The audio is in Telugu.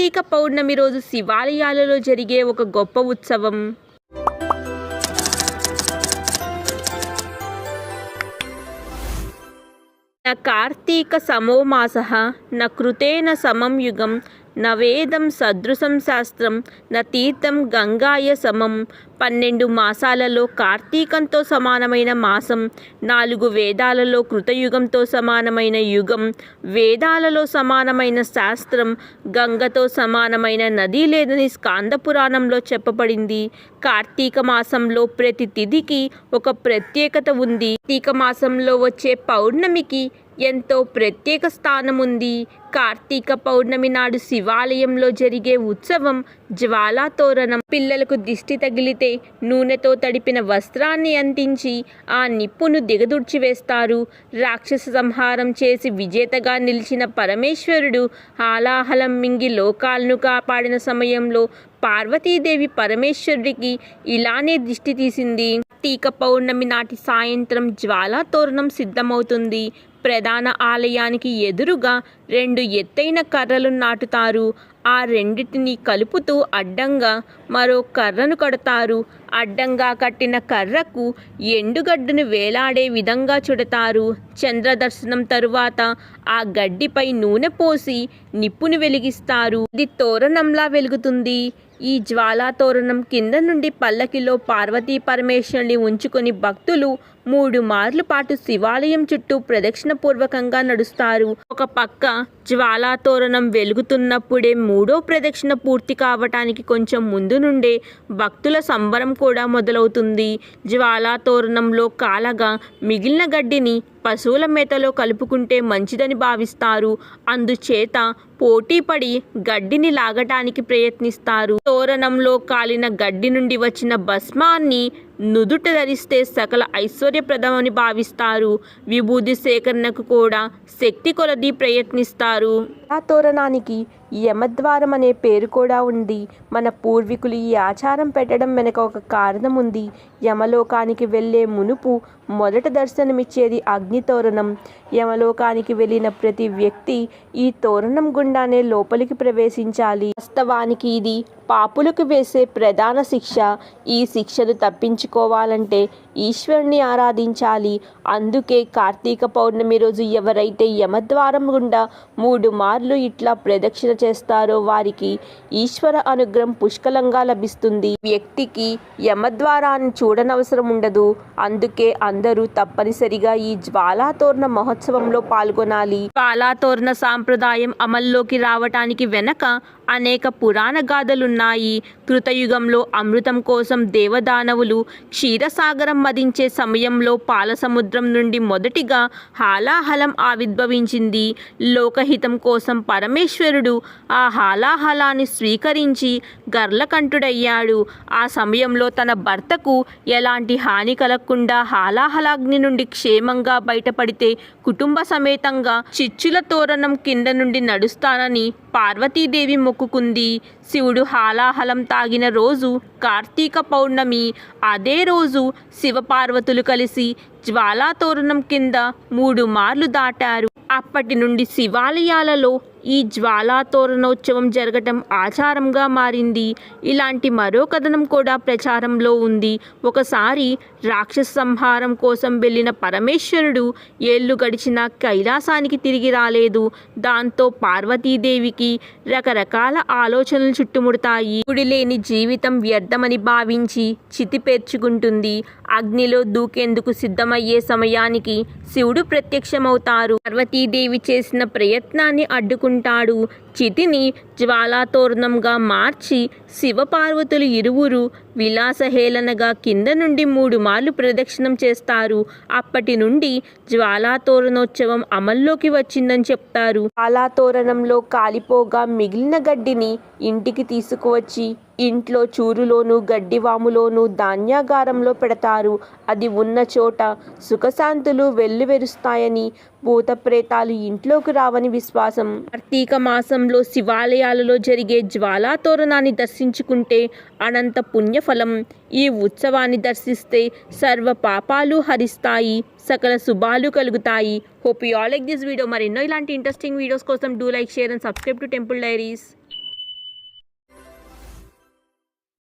కార్తీక పౌర్ణమి రోజు శివాలయాలలో జరిగే ఒక గొప్ప ఉత్సవం. న కార్తీక సమోమాస న కృతేన సమం యుగం న వేదం సదృశం శాస్త్రం న తీర్థం గంగాయ సమం పన్నెండు మాసాలలో కార్తీకంతో సమానమైన మాసం నాలుగు వేదాలలో కృతయుగంతో సమానమైన యుగం వేదాలలో సమానమైన శాస్త్రం గంగతో సమానమైన నది లేదని స్కాంద పురాణంలో చెప్పబడింది. కార్తీక మాసంలో ప్రతి తిథికి ఒక ప్రత్యేకత ఉంది. కార్తీక మాసంలో వచ్చే పౌర్ణమికి ఎంతో ప్రత్యేక స్థానం ఉంది. కార్తీక పౌర్ణమి నాడు శివాలయంలో జరిగే ఉత్సవం జ్వాలా తోరణం పిల్లలకు దిష్టి తగిలితే నూనెతో తడిపిన వస్త్రాన్ని అంటించి ఆ నిప్పును దిగదుర్చివేస్తారు రాక్షస సంహారం చేసి విజేతగా నిలిచిన పరమేశ్వరుడు హాలాహలం మింగి లోకాలను కాపాడిన సమయంలో పార్వతీదేవి పరమేశ్వరుడికి ఇలానే దిష్టి తీసింది. కార్తీక పౌర్ణమి నాటి సాయంత్రం జ్వాలా తోరణం సిద్ధమవుతుంది. ప్రధాన ఆలయానికి ఎదురుగా రెండు ఎత్తైన కర్రలు నాటుతారు. ఆ రెండిటిని కలుపుతూ అడ్డంగా మరో కర్రను కడతారు. అడ్డంగా కట్టిన కర్రకు ఎండుగడ్డను వేలాడే విధంగా చుడతారు. చంద్రదర్శనం తరువాత ఆ గడ్డిపై నూనె పోసి నిప్పును వెలిగిస్తారు. ఇది తోరణంలా వెలుగుతుంది. ఈ జ్వాలాతోరణం కింద నుండి పల్లకిలో పార్వతీ పరమేశ్వరుని ఉంచుకొని భక్తులు మూడు మార్లు పాటు శివాలయం చుట్టూ ప్రదక్షిణ పూర్వకంగా నడుస్తారు. ఒక పక్క జ్వాలాతోరణం వెలుగుతున్నప్పుడే మూడో ప్రదక్షిణ పూర్తి కావటానికి కొంచెం ముందు నుండే భక్తుల సంబరం కూడా మొదలవుతుంది. జ్వాలాతోరణంలో కాలగా మిగిలిన గడ్డిని పశువుల మేతలో కలుపుకుంటే మంచిదని భావిస్తారు. అందుచేత పోటీపడి గడ్డిని లాగటానికి ప్రయత్నిస్తారు. తోరణంలో కాలిన గడ్డి నుండి వచ్చిన భస్మాన్ని నుదుట ధరిస్తే సకల ఐశ్వర్యప్రదమని భావిస్తారు. విభూది సేకరణకు కూడా శక్తి కొలది ప్రయత్నిస్తారు. ఆ తోరణానికి యమద్వారం అనే పేరు కూడా ఉంది. మన పూర్వీకులు ఈ ఆచారం పెట్టడం వెనుక ఒక కారణం ఉంది. యమలోకానికి వెళ్ళే మునుపు మొదట దర్శనమిచ్చేది అగ్ని తోరణం. యమలోకానికి వెళ్ళిన ప్రతి వ్యక్తి ఈ తోరణం గుండానే లోపలికి ప్రవేశించాలి. వాస్తవానికి ఇది పాపులకు వేసే ప్రధాన శిక్ష ఈ శిక్షను తప్పించుకోవాలంటే ఈశ్వరుని ఆరాధించాలి. అందుకే కార్తీక పౌర్ణమి రోజు ఎవరైతే యమద్వారం గుండా మూడు మార్లు ఇట్లా ప్రదక్షిణ చేస్తారో వారికి ఈశ్వర అనుగ్రహం పుష్కలంగా లభిస్తుంది. వ్యక్తికి యమద్వారాన్ని చూడనవసరం ఉండదు. అందుకే అందరూ తప్పనిసరిగా ఈ జ్వాలాతోరణ మహోత్సవంలో పాల్గొనాలి. జ్వాలాతోరణ సాంప్రదాయం అమల్లోకి రావటానికి వెనక అనేక పురాణ గాథలున్నాయి కృతయుగంలో అమృతం కోసం దేవదానవులు క్షీరసాగరం మదించే సమయంలో పాలసముద్రం నుండి మొదటిగా హాలాహలం ఆవిర్భవించింది. లోకహితం కోసం పరమేశ్వరుడు ఆ హాలాహలాన్ని స్వీకరించి గర్లకంఠుడయ్యాడు. ఆ సమయంలో తన భర్తకు ఎలాంటి హాని కలగకుండా హాలాహలాగ్ని నుండి క్షేమంగా బయటపడితే కుటుంబ సమేతంగా చిచ్చుల తోరణం కింద నుండి నడుస్తానని పార్వతీదేవి మొక్కుకుంది. శివుడు హాలాహలం తాగిన రోజు కార్తీక పౌర్ణమి. అదే రోజు శివపార్వతులు కలిసి జ్వాలాతోరణం కింద మూడు మార్లు దాటారు. అప్పటి నుండి శివాలయాలలో ఈ జ్వాలాతోరణోత్సవం జరగటం ఆచారంగా మారింది. ఇలాంటి మరో కథనం కూడా ప్రచారంలో ఉంది. ఒకసారి రాక్షస సంహారం కోసం వెళ్ళిన పరమేశ్వరుడు ఏళ్ళు గడిచిన కైలాసానికి తిరిగి రాలేదు. దాంతో పార్వతీదేవికి రకరకాల ఆలోచనలు చుట్టుముడతాయి. గుడి లేని జీవితం వ్యర్థమని భావించి చితి పేర్చుకుంటుంది. అగ్నిలో దూకేందుకు సిద్ధమయ్యే సమయానికి శివుడు ప్రత్యక్షమవుతారు. పార్వతీదేవి చేసిన ప్రయత్నాన్ని అడ్డుకుంటాడు చితిని జ్వాలాతోరణంగా మార్చి శివపార్వతులు ఇరువురు విలాసహేళనగా కింద నుండి మూడు మార్లు ప్రదక్షిణం చేస్తారు. అప్పటి నుండి జ్వాలాతోరణోత్సవం అమల్లోకి వచ్చిందని చెప్తారు. జ్వాలాతోరణంలో కాలిపోగా మిగిలిన గడ్డిని ఇంటికి తీసుకువచ్చి ఇంట్లో చూరులోను గడ్డివాములోను ధాన్యాగారంలో పెడతారు. అది ఉన్న చోట సుఖశాంతులు వెల్లువెరుస్తాయని భూత ప్రేతాలు ఇంట్లోకి రావని విశ్వాసం. కార్తీక మాసంలో శివాలయాలలో జరిగే జ్వాలా తోరణాన్ని దర్శించుకుంటే అనంత పుణ్యఫలం. ఈ ఉత్సవాన్ని దర్శిస్తే సర్వ పాపాలు హరిస్తాయి సకల శుభాలు కలుగుతాయి. Hope you all like this video మరెన్నో ఇలాంటి ఇంట్రెస్టింగ్ వీడియోస్ కోసం do like share and subscribe to temple diaries